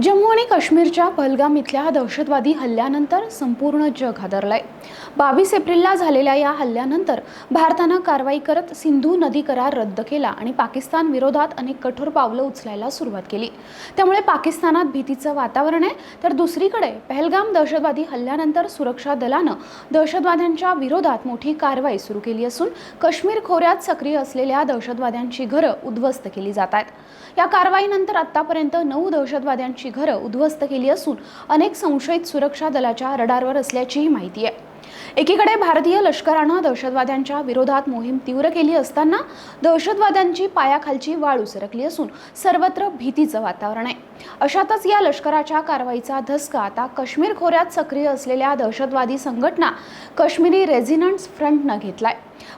जम्मू आणि काश्मीरच्या पहलगाम इथल्या दहशतवादी हल्ल्यानंतर संपूर्ण जग हादरलंय. बावीस एप्रिलला झालेल्या या हल्ल्यानंतर भारतानं कारवाई करत सिंधू नदी करार रद्द केला आणि पाकिस्तान विरोधात अनेक कठोर पावलं उचलायला सुरुवात केली. त्यामुळे पाकिस्तानात भीतीचं वातावरण आहे. तर दुसरीकडे पहलगाम दहशतवादी हल्ल्यानंतर सुरक्षा दलानं दहशतवाद्यांच्या विरोधात मोठी कारवाई सुरू केली असून काश्मीर खोऱ्यात सक्रिय असलेल्या दहशतवाद्यांची घरं उद्ध्वस्त केली जात आहेत. या कारवाईनंतर आतापर्यंत नऊ दहशतवाद्यांची घरं उद्ध्वस्त केली असून अनेक संशयित सुरक्षा दलाच्या रडारवर असल्याचीही माहिती आहे. एकीकडे भारतीय लष्करानं दहशतवाद्यांच्या विरोधात मोहीम तीव्र केली असताना दहशतवाद्यांची पायाखालची वाळ उसरकली असून सर्वत्र भीतीचं वातावरण आहे. अशातच या लष्कराच्या कारवाईचा धसका आता काश्मीर खोऱ्यात सक्रिय असलेल्या दहशतवादी संघटना काश्मीरी रेझिनंट्स फ्रंटनं घेतलाय.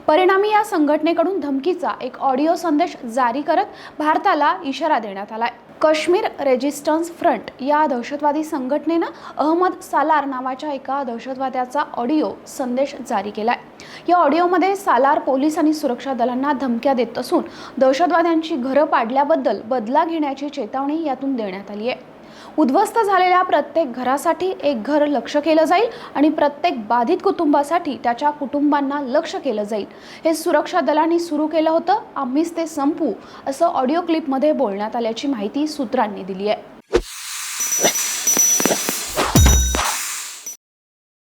परिणामी या संघटनेकडून धमकीचा एक ऑडिओ संदेश जारी करत भारताला इशारा देण्यात आलाय. काश्मीर रेजिस्टन्स फ्रंट या दहशतवादी संघटनेनं अहमद सालार नावाच्या एका दहशतवाद्याचा ऑडिओ संदेश जारी केलाय. या ऑडिओमध्ये सालार पोलीस आणि सुरक्षा दलांना धमक्या देत असून दहशतवाद्यांची घरं पाडल्याबद्दल बदला घेण्याची चेतावणी यातून देण्यात आली आहे. उद्ध्वस्त झालेल्या प्रत्येक घरासाठी एक घर लक्ष केलं जाईल आणि प्रत्येक बाधित कुटुंबासाठी त्याच्या कुटुंबांना लक्ष केलं जाईल. हे सुरक्षा दलांनी सुरू केलं होतं. आम्हीच ते संपू असं ऑडिओ क्लिपमध्ये बोलण्यात आल्याची माहिती सूत्रांनी दिली आहे.